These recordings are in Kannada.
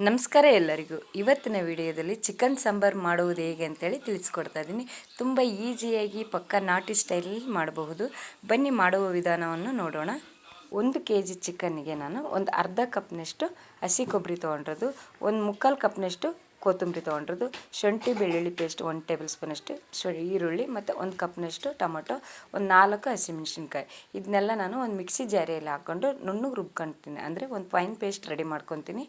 ನಮಸ್ಕಾರ ಎಲ್ಲರಿಗೂ. ಇವತ್ತಿನ ವಿಡಿಯೋದಲ್ಲಿ ಚಿಕನ್ ಸಾಂಬಾರು ಮಾಡುವುದು ಹೇಗೆ ಅಂತೇಳಿ ತಿಳಿಸ್ಕೊಡ್ತಾ ಇದ್ದೀನಿ. ತುಂಬ ಈಸಿಯಾಗಿ ಪಕ್ಕ ನಾಟಿ ಸ್ಟೈಲಲ್ಲಿ ಮಾಡಬಹುದು. ಬನ್ನಿ ಮಾಡುವ ವಿಧಾನವನ್ನು ನೋಡೋಣ. ಒಂದು ಕೆ ಜಿ ಚಿಕನ್ನಿಗೆ ನಾನು ಒಂದು ಅರ್ಧ ಕಪ್ನಷ್ಟು ಹಸಿ ಕೊಬ್ಬರಿ ತೊಗೊಂಡಿರೋದು, ಒಂದು ಮುಕ್ಕಾಲು ಕಪ್ನಷ್ಟು ಕೊತ್ತಂಬರಿ ತೊಗೊಂಡಿರೋದು, ಶುಂಠಿ, ಬೆಳ್ಳುಳ್ಳಿ ಪೇಸ್ಟ್ ಒಂದು ಟೇಬಲ್ ಸ್ಪೂನಷ್ಟು, ಶು, ಈರುಳ್ಳಿ ಮತ್ತು ಒಂದು ಕಪ್ನಷ್ಟು ಟೊಮೊಟೊ, ಒಂದು ನಾಲ್ಕು ಹಸಿಮೆಣ್ಸಿನ್ಕಾಯಿ. ಇದನ್ನೆಲ್ಲ ನಾನು ಒಂದು ಮಿಕ್ಸಿ ಜಾರಿಯಲ್ಲಿ ಹಾಕ್ಕೊಂಡು ನುಣ್ಣಗೆ ರುಬ್ಕೊಳ್ತೀನಿ ಅಂದರೆ ಒಂದು ಫೈನ್ ಪೇಸ್ಟ್ ರೆಡಿ ಮಾಡ್ಕೊತೀನಿ.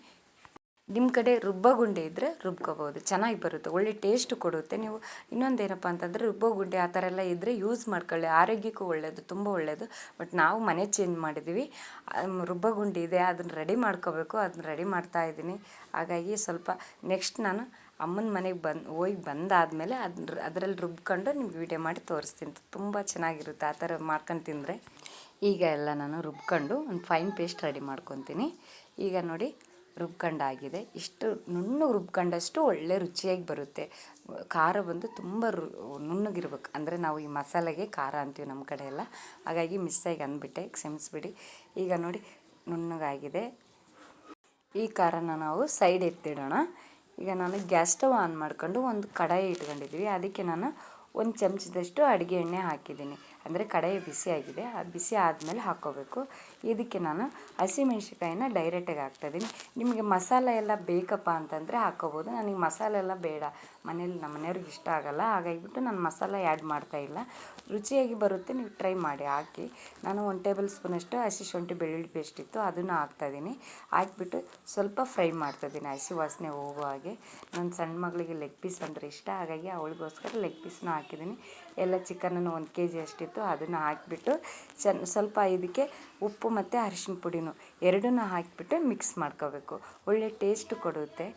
ನಿಮ್ಮ ಕಡೆ ರುಬ್ಬಗುಂಡೆ ಇದ್ದರೆ ರುಬ್ಕೋಬೋದು ಚೆನ್ನಾಗಿ ಬರುತ್ತೆ. ಒಳ್ಳೆ ಟೇಸ್ಟ್ ಕೊಡುತ್ತೆ. ನೀವು ಇನ್ನೊಂದು ಏನಪ್ಪ ಅಂತಂದರೆ ರುಬ್ಬಗುಂಡೆ ಆ ಥರ ಎಲ್ಲ ಇದ್ದರೆ ಯೂಸ್ ಮಾಡ್ಕೊಳ್ಳಿ. ಆರೋಗ್ಯಕ್ಕೂ ಒಳ್ಳೆಯದು ತುಂಬ ಒಳ್ಳೆಯದು ಬಟ್ ನಾವು ಮನೆ ಚೇಂಜ್ ಮಾಡಿದ್ದೀವಿ ರುಬ್ಬಗುಂಡೆ ಇದೆ. ಅದನ್ನು ರೆಡಿ ಮಾಡ್ಕೋಬೇಕು. ಅದನ್ನ ರೆಡಿ ಮಾಡ್ತಾ ಇದ್ದೀನಿ. ಹಾಗಾಗಿ ಸ್ವಲ್ಪ ನೆಕ್ಸ್ಟ್ ನಾನು ಅಮ್ಮನ ಮನೆಗೆ ಬಂದು, ಹೋಗಿ ಬಂದಾದಮೇಲೆ ಅದ್ರ ಅದರಲ್ಲಿ ರುಬ್ಕೊಂಡು ನಿಮ್ಗೆ ವಿಡಿಯೋ ಮಾಡಿ ತೋರಿಸ್ತೀನಿ. ತುಂಬ ಚೆನ್ನಾಗಿರುತ್ತೆ ಆ ಥರ ಮಾಡ್ಕೊಂಡು ತಿಂದರೆ. ಈಗ ಎಲ್ಲ ನಾನು ರುಬ್ಕೊಂಡು ಒಂದು ಫೈನ್ ಪೇಸ್ಟ್ ರೆಡಿ ಮಾಡ್ಕೊತೀನಿ. ಈಗ ನೋಡಿ ರುಬ್ಕೊಂಡಾಗಿದೆ. ಇಷ್ಟು ನುಣ್ಣಗೆ ರುಬ್ಕೊಂಡಷ್ಟು ಒಳ್ಳೆ ರುಚಿಯಾಗಿ ಬರುತ್ತೆ. ಖಾರ ಬಂದು ತುಂಬ ರು, ನುಣ್ಣಗಿರ್ಬೇಕು. ಅಂದರೆ ನಾವು ಈ ಮಸಾಲೆಗೆ ಖಾರ ಅಂತೀವಿ ನಮ್ಮ ಕಡೆ ಎಲ್ಲ ಹಾಗಾಗಿ ಮಿಸ್ಸಾಗಿ ಅಂದ್ಬಿಟ್ಟೆ, ಕ್ಷಮಿಸ್ಬಿಡಿ. ಈಗ ನೋಡಿ, ನುಣ್ಣಗಾಗಿದೆ. ಈ ಖಾರನ ನಾವು ಸೈಡ್ ಎತ್ತಿಡೋಣ. ಈಗ ನಾನು ಗ್ಯಾಸ್ ಸ್ಟವ್ ಆನ್ ಮಾಡ್ಕೊಂಡು ಒಂದು ಕಡಾಯಿ ಇಟ್ಕೊಂಡಿದ್ದೀವಿ. ಅದಕ್ಕೆ ನಾನು ಒಂದು ಚಮಚದಷ್ಟು ಅಡುಗೆ ಎಣ್ಣೆ ಹಾಕಿದ್ದೀನಿ. ಅಂದರೆ ಕಡಾಯಿ ಬಿಸಿ ಆಗಿದೆ. ಅದು ಬಿಸಿ ಆದಮೇಲೆ ಹಾಕ್ಕೋಬೇಕು ಇದಕ್ಕೆ ನಾನು ಹಸಿಮೆಣ್ಸಿಕಾಯಿನ ಡೈರೆಕ್ಟಾಗಿ ಹಾಕ್ತಾಯಿದ್ದೀನಿ ನಿಮಗೆ ಮಸಾಲೆ ಎಲ್ಲ ಬೇಕಪ್ಪ ಅಂತಂದರೆ ಹಾಕ್ಕೋಬೋದು ನನಗೆ ಮಸಾಲೆ ಎಲ್ಲ ಬೇಡ. ಮನೇಲಿ ನಮ್ಮ ಮನೆಯವ್ರಿಗೆ ಇಷ್ಟ ಆಗೋಲ್ಲ. ಹಾಗಾಗಿಬಿಟ್ಟು ನಾನು ಮಸಾಲೆ ಆ್ಯಡ್ ಮಾಡ್ತಾಯಿಲ್ಲ ರುಚಿಯಾಗಿ ಬರುತ್ತೆ, ನೀವು ಟ್ರೈ ಮಾಡಿ, ಹಾಕಿ. ನಾನು ಒಂದು ಟೇಬಲ್ ಸ್ಪೂನಷ್ಟು ಹಸಿ ಶುಂಠಿ ಬೆಳ್ಳುಳ್ಳಿ ಪೇಸ್ಟ್ ಇತ್ತು, ಅದನ್ನು ಹಾಕ್ತಾಯಿದ್ದೀನಿ ಹಾಕ್ಬಿಟ್ಟು ಸ್ವಲ್ಪ ಫ್ರೈ ಮಾಡ್ತಾಯಿದ್ದೀನಿ ಹಸಿ ವಾಸನೆ ಹೋಗೋ ಹಾಗೆ. ನನ್ನ ಸಣ್ಣ ಮಗಳಿಗೆ ಲೆಗ್ ಪೀಸ್ ಅಂದರೆ ಇಷ್ಟ. ಹಾಗಾಗಿ ಅವಳಿಗೋಸ್ಕರ ಲೆಗ್ ಪೀಸ್ನ ಹಾಕಿದ್ದೀನಿ. ಎಲ್ಲ ಚಿಕನನ್ನು ಒಂದು ಕೆ ಜಿ ಅಷ್ಟಿತ್ತು, ಅದನ್ನು ಹಾಕಿಬಿಟ್ಟು ಚೆನ್ನ ಸ್ವಲ್ಪ ಇದಕ್ಕೆ ಉಪ್ಪು ಮತ್ತು ಅರಿಶಿನ ಪುಡಿನೂ ಎರಡನ್ನೂ ಹಾಕಿಬಿಟ್ಟು ಮಿಕ್ಸ್ ಮಾಡ್ಕೋಬೇಕು. ಒಳ್ಳೆ ಟೇಸ್ಟ್ ಕೊಡುತ್ತೆ.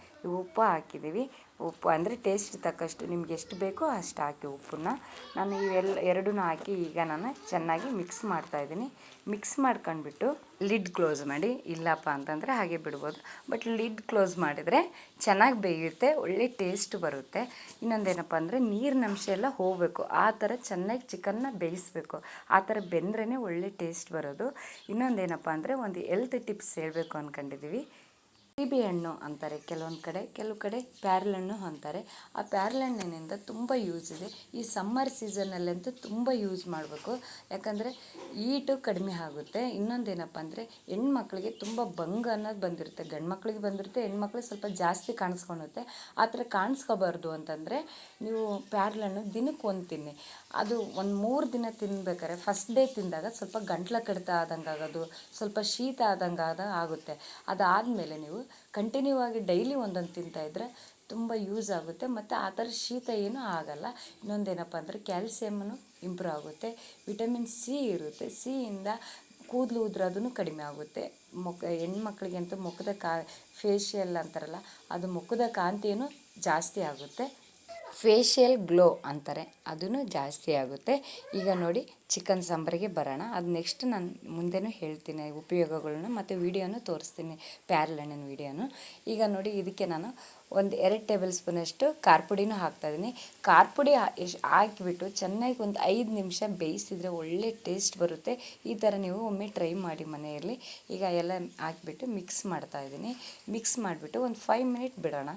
ಉಪ್ಪು ಹಾಕಿದ್ದೀವಿ. ಉಪ್ಪು, ಅಂದರೆ ಟೇಸ್ಟ್ ತಕ್ಕಷ್ಟು ನಿಮ್ಗೆ ಎಷ್ಟು ಬೇಕೋ ಅಷ್ಟು ಹಾಕಿ ಉಪ್ಪನ್ನ ನಾನು ಇವೆಲ್ಲ ಎರಡೂ ಹಾಕಿ ಈಗ ನಾನು ಚೆನ್ನಾಗಿ ಮಿಕ್ಸ್ ಮಾಡ್ತಾಯಿದ್ದೀನಿ ಮಿಕ್ಸ್ ಮಾಡ್ಕೊಂಡ್ಬಿಟ್ಟು ಲಿಡ್ ಕ್ಲೋಸ್ ಮಾಡಿ, ಇಲ್ಲಪ್ಪ ಅಂತಂದರೆ ಹಾಗೆ ಬಿಡ್ಬೋದು. ಬಟ್ ಲಿಡ್ ಕ್ಲೋಸ್ ಮಾಡಿದರೆ ಚೆನ್ನಾಗಿ ಬೇಯುತ್ತೆ, ಒಳ್ಳೆ ಟೇಸ್ಟ್ ಬರುತ್ತೆ. ಇನ್ನೊಂದೇನಪ್ಪ ಅಂದರೆ ನೀರಿನ ಅಂಶ ಎಲ್ಲ ಹೋಗಬೇಕು. ಆ ಥರ ಚೆನ್ನಾಗಿ ಚಿಕನ್ನ ಬೇಯಿಸಬೇಕು. ಆ ಥರ ಬೆಂದ್ರೇ ಒಳ್ಳೆ ಟೇಸ್ಟ್ ಬರೋದು. ಇನ್ನೊಂದೇನಪ್ಪ ಅಂದರೆ ಒಂದು ಹೆಲ್ತ್ ಟಿಪ್ಸ್ ಹೇಳಬೇಕು ಅಂದ್ಕೊಂಡಿದ್ದೀವಿ ಸೀಬೆ ಹಣ್ಣು ಅಂತಾರೆ. ಕೆಲವೊಂದು ಕಡೆ, ಕೆಲವು ಕಡೆ ಪ್ಯಾರ್ಲಣ್ಣು ಅಂತಾರೆ. ಆ ಪ್ಯಾರ್ಲಣ್ಣಿನಿಂದ ತುಂಬ ಯೂಸ್ ಇದೆ. ಈ ಸಮ್ಮರ್ ಸೀಸನಲ್ಲಂತೂ ತುಂಬ ಯೂಸ್ ಮಾಡಬೇಕು. ಯಾಕಂದರೆ ಈಟು ಕಡಿಮೆ ಆಗುತ್ತೆ. ಇನ್ನೊಂದೇನಪ್ಪ ಅಂದರೆ ಹೆಣ್ಮಕ್ಳಿಗೆ ತುಂಬ ಬಂಗ್ ಅನ್ನೋದು ಬಂದಿರುತ್ತೆ. ಗಂಡು ಮಕ್ಳಿಗೆ ಬಂದಿರುತ್ತೆ ಹೆಣ್ಮಕ್ಳಿಗೆ ಸ್ವಲ್ಪ ಜಾಸ್ತಿ ಕಾಣಿಸ್ಕೊಳುತ್ತೆ. ಆ ಥರ ಕಾಣಿಸ್ಕೋಬಾರ್ದು ಅಂತಂದರೆ ನೀವು ಪ್ಯಾರ್ಲಣ್ಣು ದಿನಕ್ಕೆ ಒಂದು ತಿನ್ನಿ. ಅದು ಒಂದು ಮೂರು ದಿನ ತಿನ್ಬೇಕಾರೆ ಫಸ್ಟ್ ಡೇ ತಿಂದಾಗ ಸ್ವಲ್ಪ ಗಂಟ್ಲ ಕಡಿತ ಆದಂಗೆ ಆಗೋದು ಸ್ವಲ್ಪ ಶೀತ ಆದಂಗೆ ಆದ ಆಗುತ್ತೆ. ಅದಾದಮೇಲೆ ನೀವು ಕಂಟಿನ್ಯೂ ಆಗಿ ಡೈಲಿ ಒಂದೊಂದು ತಿಂತಾಯಿದ್ರೆ ತುಂಬ ಯೂಸ್ ಆಗುತ್ತೆ. ಮತ್ತು ಆ ಥರ ಶೀತ ಏನೂ ಆಗಲ್ಲ. ಇನ್ನೊಂದೇನಪ್ಪ ಅಂದರೆ ಕ್ಯಾಲ್ಸಿಯಮ್ಮನು ಇಂಪ್ರೂವ್ ಆಗುತ್ತೆ. ವಿಟಮಿನ್ ಸಿ ಇರುತ್ತೆ. ಸಿಯಿಂದ ಕೂದಲು ಉದುರೋದೂ ಕಡಿಮೆ ಆಗುತ್ತೆ. ಮುಖ ಹೆಣ್ಮಕ್ಳಿಗಂತೂ ಮುಖದ ಕಾ ಫೇಶಿಯಲ್ ಅಂತಾರಲ್ಲ, ಅದು ಮುಖದ ಕಾಂತಿಯೂ ಜಾಸ್ತಿ ಆಗುತ್ತೆ. ಫೇಶಿಯಲ್ ಗ್ಲೋ ಅಂತಾರೆ ಅದೂ ಜಾಸ್ತಿ ಆಗುತ್ತೆ. ಈಗ ನೋಡಿ, ಚಿಕನ್ ಸಾಂಬಾರಿಗೆ ಬರೋಣ. ಅದು ನೆಕ್ಸ್ಟ್ ನಾನು ಮುಂದೆನೂ ಹೇಳ್ತೀನಿ ಉಪಯೋಗಗಳನ್ನ ಮತ್ತು ವೀಡಿಯೋನು ತೋರಿಸ್ತೀನಿ ಪ್ಯಾರ್ಲಣ್ಣಿನ ವೀಡಿಯೋನು. ಈಗ ನೋಡಿ, ಇದಕ್ಕೆ ನಾನು ಒಂದು ಎರಡು ಟೇಬಲ್ ಸ್ಪೂನಷ್ಟು ಖಾರ ಪುಡಿನೂ ಹಾಕ್ತಾಯಿದ್ದೀನಿ ಖಾರ ಹಾಕಿಬಿಟ್ಟು ಚೆನ್ನಾಗಿ ಒಂದು ಐದು ನಿಮಿಷ ಬೇಯಿಸಿದರೆ ಒಳ್ಳೆ ಟೇಸ್ಟ್ ಬರುತ್ತೆ. ಈ ಥರ ನೀವು ಒಮ್ಮೆ ಟ್ರೈ ಮಾಡಿ ಮನೆಯಲ್ಲಿ. ಈಗ ಎಲ್ಲ ಹಾಕಿಬಿಟ್ಟು ಮಿಕ್ಸ್ ಮಾಡ್ತಾಯಿದ್ದೀನಿ ಮಿಕ್ಸ್ ಮಾಡಿಬಿಟ್ಟು ಒಂದು ಫೈವ್ ಮಿನಿಟ್ ಬಿಡೋಣ.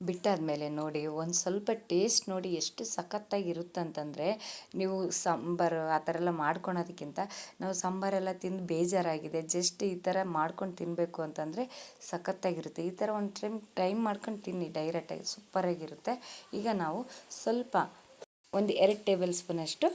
ಬಿಟ್ಟಾದಮೇಲೆ ನೋಡಿ, ಒಂದು ಸ್ವಲ್ಪ ಟೇಸ್ಟ್ ನೋಡಿ ಎಷ್ಟು ಸಖತ್ತಾಗಿರುತ್ತಂತಂದರೆ, ನೀವು ಸಾಂಬಾರು ಆ ಥರ ಎಲ್ಲ ಮಾಡ್ಕೊಳೋದಕ್ಕಿಂತ ನಾವು ಸಾಂಬಾರೆಲ್ಲ ತಿಂದು ಬೇಜಾರಾಗಿದೆ, ಜಸ್ಟ್ ಈ ಥರ ಮಾಡ್ಕೊಂಡು ತಿನ್ನಬೇಕು ಅಂತಂದರೆ ಸಖತ್ತಾಗಿರುತ್ತೆ. ಈ ಥರ ಒಂದು ಟೈಮ್ ಟೈಮ್ ಮಾಡ್ಕೊಂಡು ತಿನ್ನಿ ಡೈರೆಕ್ಟಾಗಿ ಸೂಪರಾಗಿರುತ್ತೆ. ಈಗ ನಾವು ಸ್ವಲ್ಪ ಒಂದು ಎರಡು ಟೇಬಲ್ ಸ್ಪೂನಷ್ಟು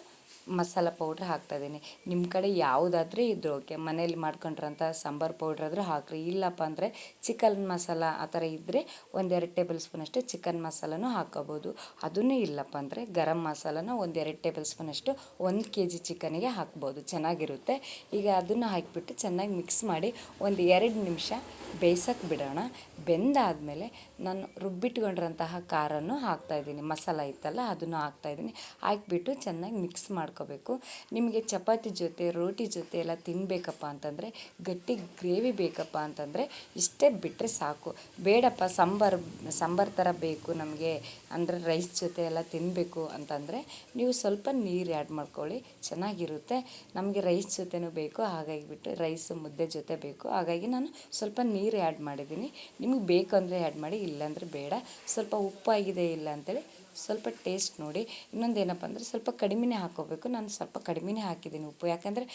ಮಸಾಲ ಪೌಡ್ರ್ ಹಾಕ್ತಾಯಿದ್ದೀನಿ ನಿಮ್ಮ ಕಡೆ ಯಾವುದಾದ್ರೂ ಇದ್ರೂ ಓಕೆ ಮನೇಲಿ ಮಾಡ್ಕೊಂಡ್ರಂಥ ಸಾಂಬಾರು ಪೌಡ್ರ್ ಆದರೂ ಹಾಕ್ರಿ. ಇಲ್ಲಪ್ಪ ಅಂದರೆ ಚಿಕನ್ ಮಸಾಲ ಆ ಥರ ಇದ್ದರೆ ಒಂದೆರಡು ಟೇಬಲ್ ಸ್ಪೂನಷ್ಟು ಚಿಕನ್ ಮಸಾಲನೂ ಹಾಕೋಬೋದು ಅದನ್ನೇ ಇಲ್ಲಪ್ಪ ಅಂದರೆ ಗರಂ ಮಸಾಲನ ಒಂದೆರಡು ಟೇಬಲ್ ಸ್ಪೂನಷ್ಟು ಒಂದು ಕೆ ಜಿ ಚಿಕನಿಗೆ ಹಾಕ್ಬೋದು. ಚೆನ್ನಾಗಿರುತ್ತೆ. ಈಗ ಅದನ್ನು ಹಾಕಿಬಿಟ್ಟು ಚೆನ್ನಾಗಿ ಮಿಕ್ಸ್ ಮಾಡಿ ಒಂದು ಎರಡು ನಿಮಿಷ ಬೇಯಿಸೋಕೆ ಬಿಡೋಣ. ಬೆಂದಾದಮೇಲೆ ನಾನು ರುಬ್ಬಿಟ್ಕೊಂಡಿರೋಂತಹ ಖಾರನ್ನು ಹಾಕ್ತಾಯಿದ್ದೀನಿ ಮಸಾಲ ಇತ್ತಲ್ಲ ಅದನ್ನು ಹಾಕ್ತಾಯಿದ್ದೀನಿ ಹಾಕಿಬಿಟ್ಟು ಚೆನ್ನಾಗಿ ಮಿಕ್ಸ್ ಮಾಡಿ ಮಾಡ್ಕೋಬೇಕು. ನಿಮಗೆ ಚಪಾತಿ ಜೊತೆ, ರೋಟಿ ಜೊತೆ ಎಲ್ಲ ತಿನ್ನಬೇಕಪ್ಪ ಅಂತಂದರೆ, ಗಟ್ಟಿ ಗ್ರೇವಿ ಬೇಕಪ್ಪ ಅಂತಂದರೆ ಇಷ್ಟೇ ಬಿಟ್ಟರೆ ಸಾಕು. ಬೇಡಪ್ಪ, ಸಾಂಬಾರು ಸಾಂಬಾರು ಥರ ಬೇಕು ನಮಗೆ. ಅಂದರೆ ರೈಸ್ ಜೊತೆ ಎಲ್ಲ ತಿನ್ನಬೇಕು ಅಂತಂದರೆ ನೀವು ಸ್ವಲ್ಪ ನೀರು ಆ್ಯಡ್ ಮಾಡ್ಕೊಳ್ಳಿ. ಚೆನ್ನಾಗಿರುತ್ತೆ. ನಮಗೆ ರೈಸ್ ಜೊತೆನೂ ಬೇಕು. ಹಾಗಾಗಿ ಬಿಟ್ಟು ರೈಸ್, ಮುದ್ದೆ ಜೊತೆ ಬೇಕು. ಹಾಗಾಗಿ ನಾನು ಸ್ವಲ್ಪ ನೀರು ಆ್ಯಡ್ ಮಾಡಿದ್ದೀನಿ. ನಿಮಗೆ ಬೇಕು ಅಂದರೆ ಆ್ಯಡ್ ಮಾಡಿ, ಇಲ್ಲಾಂದರೆ ಬೇಡ. ಸ್ವಲ್ಪ ಉಪ್ಪಾಗಿದೆ ಇಲ್ಲ ಅಂತೇಳಿ ಸ್ವಲ್ಪ ಟೇಸ್ಟ್ ನೋಡಿ. ಇನ್ನೊಂದು ಏನಪ್ಪ ಅಂದರೆ ಸ್ವಲ್ಪ ಕಡಿಮೆನೇ ಹಾಕೋಬೇಕು. ನಾನು ಸ್ವಲ್ಪ ಕಡಿಮೆನೇ ಹಾಕಿದ್ದೀನಿ ಉಪ್ಪು. ಯಾಕಂದರೆ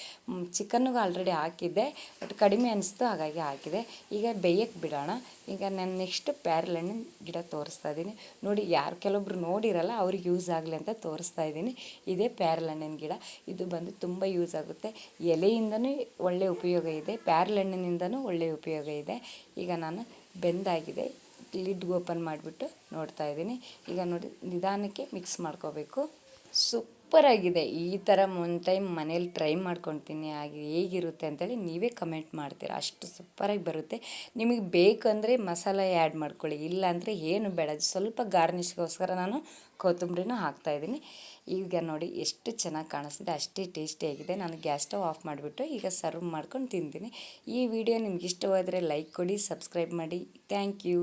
ಚಿಕನ್ನಿಗೆ ಆಲ್ರೆಡಿ ಹಾಕಿದ್ದೆ ಬಟ್ ಕಡಿಮೆ ಅನಿಸ್ತು, ಹಾಗಾಗಿ ಹಾಕಿದೆ. ಈಗ ಬೇಯಕ್ಕೆ ಬಿಡೋಣ. ಈಗ ನಾನು ನೆಕ್ಸ್ಟ್ ಪ್ಯಾರಲಣ್ಣಿನ ಗಿಡ ತೋರಿಸ್ತಾ ಇದ್ದೀನಿ. ನೋಡಿ, ಯಾರು ಕೆಲವೊಬ್ರು ನೋಡಿರಲ್ಲ, ಅವ್ರಿಗೆ ಯೂಸ್ ಆಗಲಿ ಅಂತ ತೋರಿಸ್ತಾ ಇದ್ದೀನಿ. ಇದೇ ಪ್ಯಾರಲಣ್ಣಿನ ಗಿಡ. ಇದು ಬಂದು ತುಂಬ ಯೂಸ್ ಆಗುತ್ತೆ. ಎಲೆಯಿಂದನೂ ಒಳ್ಳೆಯ ಉಪಯೋಗ ಇದೆ. ಪ್ಯಾರಲಣ್ಣಿನಿಂದನೂ ಒಳ್ಳೆಯ ಉಪಯೋಗ ಇದೆ. ಈಗ ನಾನು ಬೆಂದಾಗಿದೆ. ಲಿಡ್ ಓಪನ್ ಮಾಡಿಬಿಟ್ಟು ನೋಡ್ತಾ ಇದ್ದೀನಿ. ಈಗ ನೋಡಿ ನಿಧಾನಕ್ಕೆ ಮಿಕ್ಸ್ ಮಾಡ್ಕೋಬೇಕು. ಸೂಪರಾಗಿದೆ ಈ ಥರ ಒಂದು ಟೈಮ್ ಮನೇಲಿ ಟ್ರೈ ಮಾಡ್ಕೊತೀನಿ, ಹಾಗೆ ಹೇಗಿರುತ್ತೆ ಅಂತೇಳಿ ನೀವೇ ಕಮೆಂಟ್ ಮಾಡ್ತೀರ. ಅಷ್ಟು ಸೂಪರಾಗಿ ಬರುತ್ತೆ. ನಿಮಗೆ ಬೇಕಂದರೆ ಮಸಾಲೆ ಆ್ಯಡ್ ಮಾಡ್ಕೊಳ್ಳಿ, ಇಲ್ಲಾಂದರೆ ಏನು ಬೇಡ. ಸ್ವಲ್ಪ ಗಾರ್ನಿಷ್ಗೋಸ್ಕರ ನಾನು ಕೊತ್ತಂಬರಿನೂ ಹಾಕ್ತಾಯಿದ್ದೀನಿ ಈಗ ನೋಡಿ ಎಷ್ಟು ಚೆನ್ನಾಗಿ ಕಾಣಿಸ್ತಿದೆ, ಅಷ್ಟೇ ಟೇಸ್ಟಿಯಾಗಿದೆ ನಾನು ಗ್ಯಾಸ್ ಸ್ಟವ್ ಆಫ್ ಮಾಡಿಬಿಟ್ಟು ಈಗ ಸರ್ವ್ ಮಾಡ್ಕೊಂಡು ತಿಂತೀನಿ. ಈ ವಿಡಿಯೋ ನಿಮ್ಗೆ ಇಷ್ಟವಾದರೆ ಲೈಕ್ ಕೊಡಿ, ಸಬ್ಸ್ಕ್ರೈಬ್ ಮಾಡಿ. Thank you.